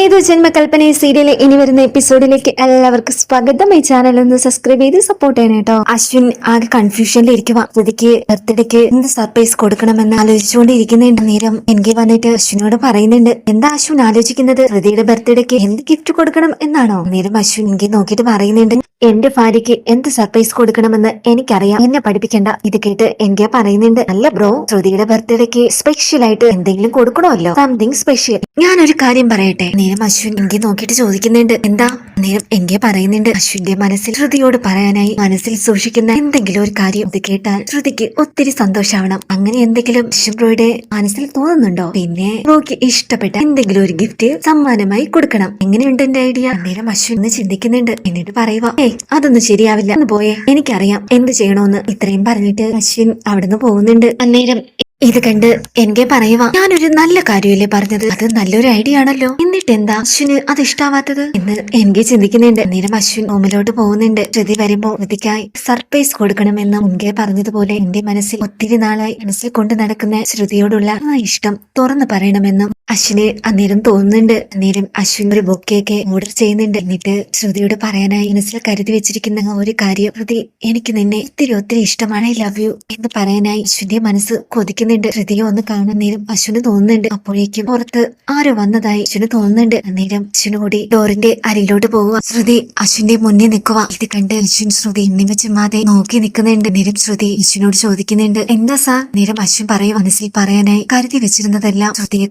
ഏതോ ജന്മകൽപ്പന സീരിയലിലെ ഇനി വരുന്ന എപ്പിസോഡിലേക്ക് എല്ലാവർക്കും സ്വാഗതം. ഈ ചാനൽ ഒന്ന് സബ്സ്ക്രൈബ് ചെയ്ത് സപ്പോർട്ട് ചെയ്യണം കേട്ടോ അശ്വിൻ ആകെ കൺഫ്യൂഷനിൽ ഇരിക്കുക ശ്രുതിക്ക് ബർത്ത്ഡേക്ക് എന്ത് സർപ്രൈസ് കൊടുക്കണമെന്ന് ആലോചിച്ചുകൊണ്ടിരിക്കുന്നുണ്ട് നേരം എനിക്ക് വന്നിട്ട് അശ്വിനോട് പറയുന്നുണ്ട്. എന്താ അശ്വിൻ ആലോചിക്കുന്നത്? ഹൃതിയുടെ ബർത്ത്ഡേക്ക് എന്ത് ഗിഫ്റ്റ് കൊടുക്കണം എന്നാണോ? നേരം അശ്വിൻ എനിക്ക് നോക്കിയിട്ട് പറയുന്നുണ്ട്. എന്റെ ഭാര്യയ്ക്ക് എന്ത് സർപ്രൈസ് കൊടുക്കണമെന്ന് എനിക്കറിയാം. എന്നെ പഠിപ്പിക്കണ്ട. ഇത് കേട്ട് എനിക്ക് പറയുന്നുണ്ട്. അല്ല ബ്രോ ശ്രുതിയുടെ ബർത്ത്ഡേക്ക് സ്പെഷ്യൽ ആയിട്ട് എന്തെങ്കിലും കൊടുക്കണമല്ലോ. സംതിങ് സ്പെഷ്യൽ ഞാനൊരു കാര്യം പറയട്ടെ. നേരം അശ്വിൻ എനിക്ക് നോക്കിയിട്ട് ചോദിക്കുന്നുണ്ട്. എന്താ? നേരം എങ്കിൽ പറയുന്നുണ്ട്. അശ്വിന്റെ മനസ്സിൽ ശ്രുതിയോട് പറയാനായി മനസ്സിൽ സൂക്ഷിക്കുന്ന എന്തെങ്കിലും ഒരു കാര്യം ഇത് കേട്ടാൽ ശ്രുതിക്ക് ഒത്തിരി സന്തോഷാവണം. അങ്ങനെ എന്തെങ്കിലും ബ്രോയുടെ മനസ്സിൽ തോന്നുന്നുണ്ടോ? പിന്നെ ബ്രോയ്ക്ക് ഇഷ്ടപ്പെട്ട എന്തെങ്കിലും ഒരു ഗിഫ്റ്റ് സമ്മാനമായി കൊടുക്കണം. എങ്ങനെയുണ്ട് എന്റെ ഐഡിയ? അന്നേരം അശ്വിൻ എന്ന് ചിന്തിക്കുന്നുണ്ട്. എന്നിട്ട് പറയുക ഏയ് അതൊന്നും ശരിയാവില്ല. ഒന്ന് പോയേ. എനിക്കറിയാം. എന്ത് ചെയ്യണോന്ന്? ഇത്രയും പറഞ്ഞിട്ട് അശ്വിൻ അവിടുന്ന് പോകുന്നുണ്ട്. അന്നേരം ഇത് കണ്ട് എനിക്ക് പറയുക ഞാനൊരു നല്ല കാര്യമല്ലേ പറഞ്ഞത്? അത് നല്ലൊരു ഐഡിയ ആണല്ലോ. എന്നിട്ട് എന്താ അശ്വിന് അത് ഇഷ്ടാവാത്തത്? എന്ന് എനിക്ക് ചിന്തിക്കുന്നുണ്ട്. നേരം അശ്വിൻ റൂമിലോട്ട് പോകുന്നുണ്ട്. ശ്രുതി വരുമ്പോ ശ്രുതിക്കായി സർപ്രൈസ് കൊടുക്കണമെന്ന് മുൻകെ പറഞ്ഞതുപോലെ എന്റെ മനസ്സിൽ ഒത്തിരി നാളായി മനസ്സിൽ കൊണ്ട് നടക്കുന്ന ശ്രുതിയോടുള്ള ആ ഇഷ്ടം തുറന്നു പറയണമെന്നും അശ്വിന് അന്നേരം തോന്നുന്നുണ്ട്. അന്നേരം അശ്വിൻ ഒരു ബൊക്കെയൊക്കെ ഓർഡർ ചെയ്യുന്നുണ്ട്. എന്നിട്ട് ശ്രുതിയോട് പറയാനായി മനസ്സിൽ കരുതി വെച്ചിരിക്കുന്ന ഒരു കാര്യം ശ്രുതി എനിക്ക് നിന്നെ ഒത്തിരി ഒത്തിരി ഇഷ്ടമാണ്. ഐ ലവ് യു എന്ന് പറയാനായി അശ്വിന്റെ മനസ്സ് കൊതിക്കുന്നുണ്ട്. ശ്രുതിയെ ഒന്ന് കാണാൻ നേരം അശ്വിന് തോന്നുന്നുണ്ട്. അപ്പോഴേക്കും പുറത്ത് ആരോ വന്നതായി അശ്വിന് തോന്നുന്നുണ്ട്. അന്നേരം അശ്വിന് കൂടി ഡോറിന്റെ അരിയിലോട്ട് പോവുക. ശ്രുതി അശ്വിന്റെ മുന്നിൽ നിൽക്കുക. ഇത് കണ്ട് അശ്വിൻ ശ്രുതി എന്നിവ ചുമ്മാതെ നോക്കി നിൽക്കുന്നുണ്ട്. നേരം ശ്രുതി അശ്വിനോട് ചോദിക്കുന്നുണ്ട് എന്താ സാ? നേരം അശ്വിൻ പറയും മനസ്സിൽ പറയാനായി കരുതി വെച്ചിരുന്നതെല്ലാം ശ്രുതിയെ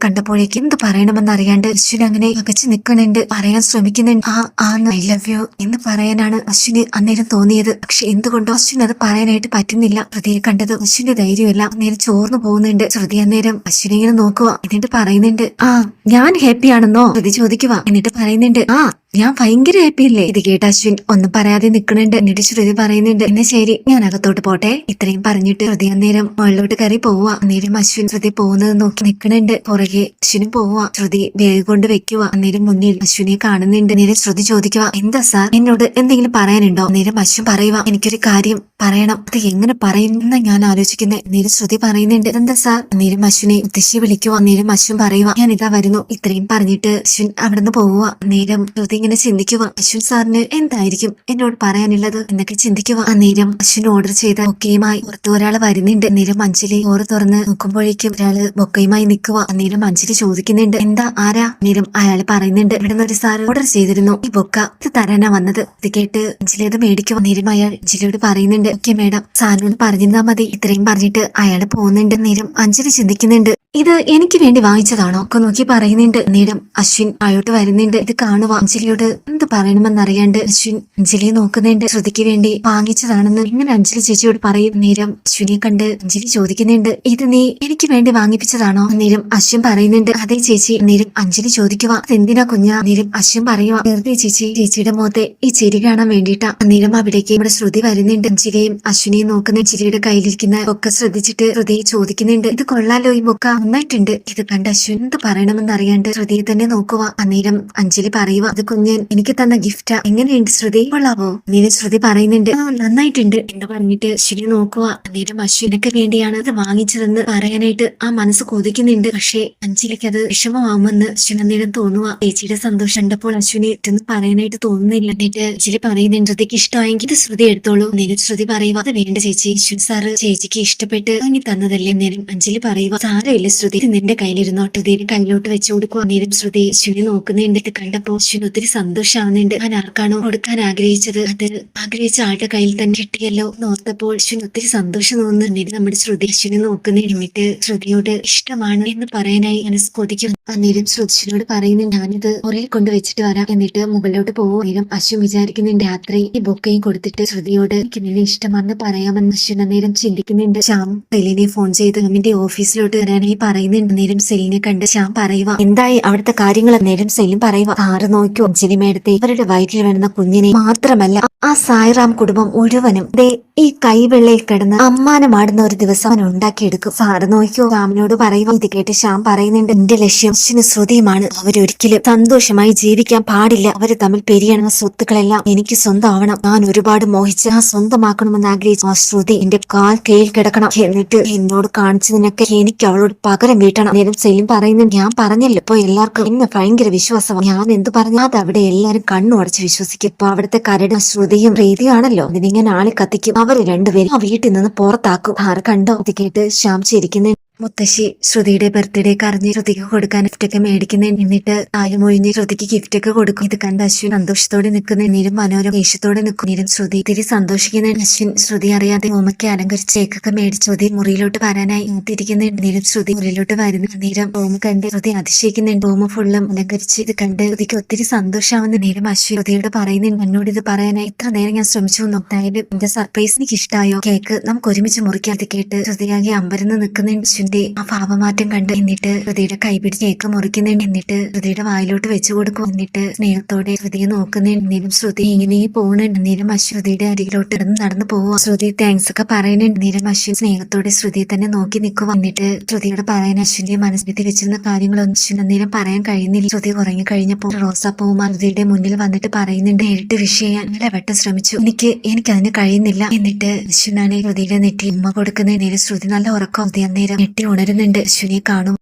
കണ്ടപ്പോഴേക്കും എന്ത് പറയണമെന്ന് അറിയാണ്ട് അശ്വിൻ അങ്ങനെ അകച്ചു നിൽക്കുന്നുണ്ട് പറയാൻ ശ്രമിക്കുന്നുണ്ട്. ആ ആന്ന് ഐ ലവ് യു എന്ന് പറയാനാണ് അശ്വിന് അന്നേരം തോന്നിയത്. പക്ഷെ എന്തുകൊണ്ടോ അശ്വിൻ അത് പറയാനായിട്ട് പറ്റുന്നില്ല. ശ്രുതിയെ കണ്ടത് അശ്വിന്റെ ധൈര്യമല്ല. അന്നേരം ചോർന്നു പോകുന്നുണ്ട്. ശ്രുതി അന്നേരം അശ്വിനെ ഇങ്ങനെ നോക്കുക എന്നിട്ട് പറയുന്നുണ്ട് ആ ഞാൻ ഹാപ്പി ആണെന്നോ? ശ്രുതി ചോദിക്കുക എന്നിട്ട് പറയുന്നുണ്ട് ആ ഞാൻ ഭയങ്കര ഹാപ്പി അല്ലേ? ഇത് കേട്ട അശ്വിൻ ഒന്നും പറയാതെ നിൽക്കുന്നുണ്ട് എന്നിട്ട് ശ്രുതി പറയുന്നുണ്ട് എന്നാ ശരി ഞാൻ അകത്തോട്ട് പോട്ടെ. ഇത്രയും പറഞ്ഞിട്ട് ശ്രുതി അന്നേരം മുകളിലോട്ട് കയറി പോവുക. അന്നേരം അശ്വിൻ ശ്രുതി പോകുന്നത് നോക്കി നിൽക്കുന്നുണ്ട് പുറകെ അശ്വിനും പോവുക. ശ്രുതി ബാഗ് കൊണ്ട് വെക്കുക. അന്നേരം മുന്നിൽ അശ്വിനെ കാണുന്നുണ്ട്. നേരം ശ്രുതി ചോദിക്കുക എന്താ സാർ? എന്നോട് എന്തെങ്കിലും പറയാനുണ്ടോ? അന്നേരം അശ്വിൻ പറയുക എനിക്കൊരു കാര്യം പറയണം. അത് എങ്ങനെ പറയുന്ന ഞാൻ ആലോചിക്കുന്നത് നീര് ശ്രുതി പറയുന്നുണ്ട്. എന്താ സാർ? നേരം അശ്വിനെ ഉദ്ദേശിച്ച് വിളിക്കുക നേരം അശ്വിൻ പറയുക ഞാൻ ഇതാ വരുന്നു. ഇത്രയും പറഞ്ഞിട്ട് അശ്വിൻ അവിടുന്ന് പോവുക നേരം ശ്രുതി ഇങ്ങനെ ചിന്തിക്കുക അശ്വിൻ സാറിന് എന്തായിരിക്കും എന്നോട് പറയാനുള്ളത് എന്നൊക്കെ ചിന്തിക്കുക ആ നീരം അശ്വിൻ ഓർഡർ ചെയ്ത ബൊക്കയുമായി പുറത്തു ഒരാൾ വരുന്നുണ്ട്. നീരം അഞ്ജലി ഓറ് തുറന്ന് നോക്കുമ്പോഴേക്കും ഒരാൾ ബൊക്കയുമായി നിൽക്കുക നീരം അഞ്ജലി ചോദിക്കുന്നുണ്ട്. എന്താ? ആരാ? നീരം അയാൾ പറയുന്നുണ്ട്. ഇവിടെ നിന്നൊരു സാർ ഓർഡർ ചെയ്തിരുന്നു. ഈ ബൊക്ക ഇത് തരാനാ വന്നത്. ഇത് കേട്ട് അഞ്ജലി അത് മേടിക്കുക നീരം അയാൾ അഞ്ജലിയോട് പറയുന്നുണ്ട്. ഓക്കെ മേഡം സാറിനോട് പറഞ്ഞിരുന്നാ മതി. ഇത്രയും പറഞ്ഞിട്ട് അയാൾ പോകുന്നുണ്ട് നേരം അഞ്ജലി ചിന്തിക്കുന്നുണ്ട്. ഇത് എനിക്ക് വേണ്ടി വാങ്ങിച്ചതാണോ ഒക്കെ നോക്കി പറയുന്നുണ്ട്. നേരം അശ്വിൻ ആയോട്ട് വരുന്നുണ്ട്. ഇത് കാണുക. അഞ്ജലിയോട് എന്ത് പറയണമെന്നറിയാണ്ട് അശ്വിൻ അഞ്ജലിയെ നോക്കുന്നുണ്ട്. ശ്രുതിക്ക് വേണ്ടി വാങ്ങിച്ചതാണെന്ന് ഇങ്ങനെ അഞ്ജലി ചേച്ചിയോട് പറയും. നീരം അശ്വിനെ കണ്ട് അഞ്ജലി ചോദിക്കുന്നുണ്ട്. ഇത് നീ എനിക്ക് വേണ്ടി വാങ്ങിപ്പിച്ചതാണോ? നീരം അശ്വിൻ പറയുന്നുണ്ട്. അതെ ചേച്ചി. നേരം അഞ്ജലി ചോദിക്കുക. അതെന്തിനാ കുഞ്ഞ? നീരം അശ്വിൻ പറയുക. വെറുതെ ചേച്ചി ചേച്ചിയുടെ മുഖത്തെ ഈ ചിരി കാണാൻ വേണ്ടിയിട്ടാ. നീരം അവിടേക്ക് ഇവിടെ ശ്രുതി വരുന്നുണ്ട്. അഞ്ജലിയും അശ്വിനെയും നോക്കുന്ന ചിരിയുടെ കയ്യിലിരിക്കുന്ന ഒക്കെ ശ്രദ്ധിച്ചിട്ട് ശ്രുതി ചോദിക്കുന്നുണ്ട്. ഇത് കൊള്ളാലോ ഈ ബൊക്ക നന്നായിട്ടുണ്ട്. ഇത് കണ്ട അശ്വിൻ എന്ത് പറയണമെന്ന് അറിയാണ്ട് ശ്രുതിയെ തന്നെ നോക്കുക അന്നേരം അഞ്ജലി പറയുക അത് കുഞ്ഞൻ എനിക്ക് തന്ന ഗിഫ്റ്റാ എങ്ങനെയുണ്ട് ശ്രുതി? കൊള്ളാവോ? നീന ശ്രുതി പറയുന്നുണ്ട് ആ നന്നായിട്ടുണ്ട്. എന്ന് പറഞ്ഞിട്ട് അശ്വിനെ നോക്കുക അന്നേരം അശ്വിനൊക്കെ വേണ്ടിയാണ് അത് വാങ്ങിച്ചതെന്ന് പറയാനായിട്ട് ആ മനസ്സ് കൊതിക്കുന്നുണ്ട്. പക്ഷേ അഞ്ജലിക്ക് അത് വിഷമമാവുമെന്ന് അശ്വിൻ അന്നേരം തോന്നുക ചേച്ചിയുടെ സന്തോഷം കണ്ടപ്പോൾ അശ്വിനെ ഇറ്റെന്ന് പറയാനായിട്ട് തോന്നുന്നില്ല. എന്നിട്ട് അഞ്ജലി പറയുന്നുണ്ട് ശ്രുതിക്ക് ഇഷ്ടമായെങ്കിൽ ഇത് ശ്രുതി എടുത്തോളൂ. അന്നേരം ശ്രുതി പറയുക അത് വേണ്ട ചേച്ചി. അശ്വിൻ സാറ് ചേച്ചിക്ക് ഇഷ്ടപ്പെട്ട് അങ്ങനെ തന്നതല്ലേ? അന്നേരം അഞ്ജലി പറയുക സാരമില്ല. ശ്രുതി നിന്റെ കയ്യിലിരുന്നോട്ട് ഇതിന് കയ്യിലോട്ട് വെച്ചു കൊടുക്കുക അന്നേരം ശ്രുതി അശ്വിനെ നോക്കുന്നുണ്ട് കണ്ടപ്പോ അശ്വിന് ഒത്തിരി സന്തോഷമാവുന്നുണ്ട് ഞാൻ ആർക്കാണോ കൊടുക്കാൻ ആഗ്രഹിച്ചത്? അത് ആഗ്രഹിച്ച ആളുടെ കയ്യിൽ തന്നെ കിട്ടിയല്ലോ. നോർത്തപ്പോൾ ശുനി ഒത്തിരി സന്തോഷം തോന്നുന്നുണ്ട് നമ്മുടെ ശ്രുതി അശ്വിനെ നോക്കുന്ന എന്നിട്ട് ശ്രുതിയോട് ഇഷ്ടമാണ് എന്ന് പറയാനായി മനസ്സ് കൊതിക്കും അന്നേരം ശ്രുതിനോട് പറയുന്നുണ്ട് ഞാനിത് മുറിയിൽ കൊണ്ട് വെച്ചിട്ട് വരാം. എന്നിട്ട് മുകളിലോട്ട് പോകും നേരം അശ്വിൻ വിചാരിക്കുന്നുണ്ട് രാത്രി ഈ ബൊക്കയും കൊടുത്തിട്ട് ശ്രുതിയോട് എനിക്ക് നിന്നെ ഇഷ്ടമാണെന്ന് പറയാമെന്ന് അശ്വിൻ അന്നേരം ചിന്തിക്കുന്നുണ്ട്. ശ്യാം സെലിനെ ഫോൺ ചെയ്ത് അമ്മിന്റെ ഓഫീസിലോട്ട് വരാനായി പറയുന്നുണ്ട് നേരം സെലിനെ കണ്ട് ശ്യാം പറയുക എന്തായി അവിടുത്തെ കാര്യങ്ങൾ നേരം സെലിൻ പറയുക ആറ് നോക്കിയോ അഞ്ജലി മേടത്തെ ഇവരുടെ വയറ്റിൽ വരുന്ന കുഞ്ഞിനെ മാത്രമല്ല ആ സായിറാം കുടുംബം മുഴുവനും ദേ ഈ കൈവെള്ളയിൽ കിടന്ന് അമ്മാനമാടുന്ന ഒരു ദിവസം അവൻ ഉണ്ടാക്കിയെടുക്കും. സാറ് നോക്കിയോ രാമനോട് പറയുക ഇത് കേട്ട് ശ്യാം പറയുന്നുണ്ട് എന്റെ ലക്ഷ്യം ശ്രുതിയുമാണ് അവരൊരിക്കലും സന്തോഷമായി ജീവിക്കാൻ പാടില്ല അവർ തമ്മിൽ പെരിയണ സ്വത്തുക്കളെല്ലാം എനിക്ക് സ്വന്തമാവണം ഞാൻ ഒരുപാട് മോഹിച്ച് ആ സ്വന്തമാക്കണമെന്ന് ആഗ്രഹിച്ചു ആ ശ്രുതി എന്റെ കാൽ കീഴിൽ കിടക്കണം എന്നിട്ട് എന്നോട് കാണിച്ചതിനൊക്കെ എനിക്ക് അവളോട് പകരം വീട്ടണം. നേരം സെലിം പറയുന്നു ഞാൻ പറഞ്ഞല്ലോ ഇപ്പൊ എല്ലാവർക്കും എന്നെ ഭയങ്കര വിശ്വാസമാണ്. ഞാൻ എന്ത് പറഞ്ഞു അത് അവിടെ എല്ലാരും കണ്ണു അടച്ച് വിശ്വസിക്കും. ഇപ്പൊ അവിടുത്തെ കരട് ശ്രുതിയും പ്രീതിയാണല്ലോ. ഇതിനിങ്ങനെ ആളെ കത്തിക്കും അവർ രണ്ടുപേരും ആ വീട്ടിൽ നിന്ന് പുറത്താക്കും. ആർ കണ്ടോ? കേട്ട് ശ്യാം ചിരിക്കുന്ന മുത്തശ്ശി ശ്രുതിയുടെ ബർത്ത്ഡേക്ക് അറിഞ്ഞ് ശ്രുതിക്ക് കൊടുക്കാൻ ഗിഫ്റ്റ് ഒക്കെ മേടിക്കുന്ന എന്നിട്ട് ആയി മൊഴിഞ്ഞ് ശ്രുതിക്ക് ഗിഫ്റ്റ് ഒക്കെ കൊടുക്കും. ഇത് കണ്ട് അശ്വിൻ സന്തോഷത്തോടെ നിൽക്കുന്ന നീരും മനോരം ദേഷ്യത്തോടെ നിൽക്കും നീരും ശ്രുതി തിരി സന്തോഷിക്കുന്ന അശ്വിൻ ശ്രുതി അറിയാതെ ഓമയ്ക്ക് അലങ്കരിച്ച് കേക്കൊക്കെ മേടിച്ച് ശ്രുതി മുറിയിലോട്ട് വരാനായി തിരിക്കുന്ന നീരും ശ്രുതി മുറിയിലോട്ട് വരുന്ന നീരം റൂം കണ്ട് ശ്രുതി അതിശയിക്കുന്ന ഓമ ഫുള്ളും അലങ്കരിച്ച് ഇത് കണ്ട് ശ്രുതിക്ക് ഒത്തിരി സന്തോഷമാവുന്ന നേരം അശ്വിൻ ശ്രുതിയോട് പറയുന്ന എന്നോട് ഇത് പറയാനായി ഇത്ര നേരം ഞാൻ ശ്രമിച്ചു നോക്കായാലും എന്റെ സർപ്രൈസ് എനിക്ക് ഇഷ്ടമായോ കേക്ക് നമുക്ക് ഒരുമിച്ച് മുറിക്കാതെ കേട്ട് ശ്രുതിയാകെ അമ്പരന്ന് നിൽക്കുന്നുണ്ട് അശ്വിന്റെ ആ ഭാവമാറ്റം കണ്ട് എന്നിട്ട് ഹൃദയുടെ കൈപിടിച്ച് ഏക്കം മുറിക്കുന്നുണ്ട് എന്നിട്ട് ഹൃദയുടെ വായിലോട്ട് വെച്ചു കൊടുക്കും. എന്നിട്ട് സ്നേഹത്തോടെ ശ്രുതിയെ നോക്കുന്നുണ്ട് എന്നേലും ശ്രുതി ഇങ്ങനെ പോകുന്നുണ്ട് നേരം അശ്വതിയുടെ അരികിലോട്ട് നടന്ന് നടന്നു പോവുക ശ്രുതി താങ്ക്സ് ഒക്കെ പറയുന്നുണ്ട്. നേരം അശ്വിൻ സ്നേഹത്തോടെ ശ്രുതിയെ തന്നെ നോക്കി നിൽക്കുക എന്നിട്ട് ശ്രുതിയോട് പറയാൻ അശ്വിന്റെ മനസ്സിലെത്തി വെച്ചിരുന്ന കാര്യങ്ങളൊന്നും അശ്വിൻ അന്നേരം പറയാൻ കഴിയുന്നില്ല. ശ്രുതി ഉറങ്ങി കഴിഞ്ഞപ്പോൾ റോസാപ്പൂവും ശ്രുതിയുടെ മുന്നിൽ വന്നിട്ട് പറയുന്നുണ്ട് നേരിട്ട് വിഷയം ചെയ്യാൻ ഇടവട്ടം ശ്രമിച്ചു. എനിക്ക് എനിക്ക് അതിന് കഴിയുന്നില്ല. എന്നിട്ട് അശ്വിനാണ് ശ്രുതിയുടെ നെറ്റി ഉമ്മ കൊടുക്കുന്ന നേരം ശ്രുതി നല്ല ഉറക്കം. അന്നേരം ഞെട്ടി ഉണരുന്നുണ്ട് അശ്വിനെ കാണും.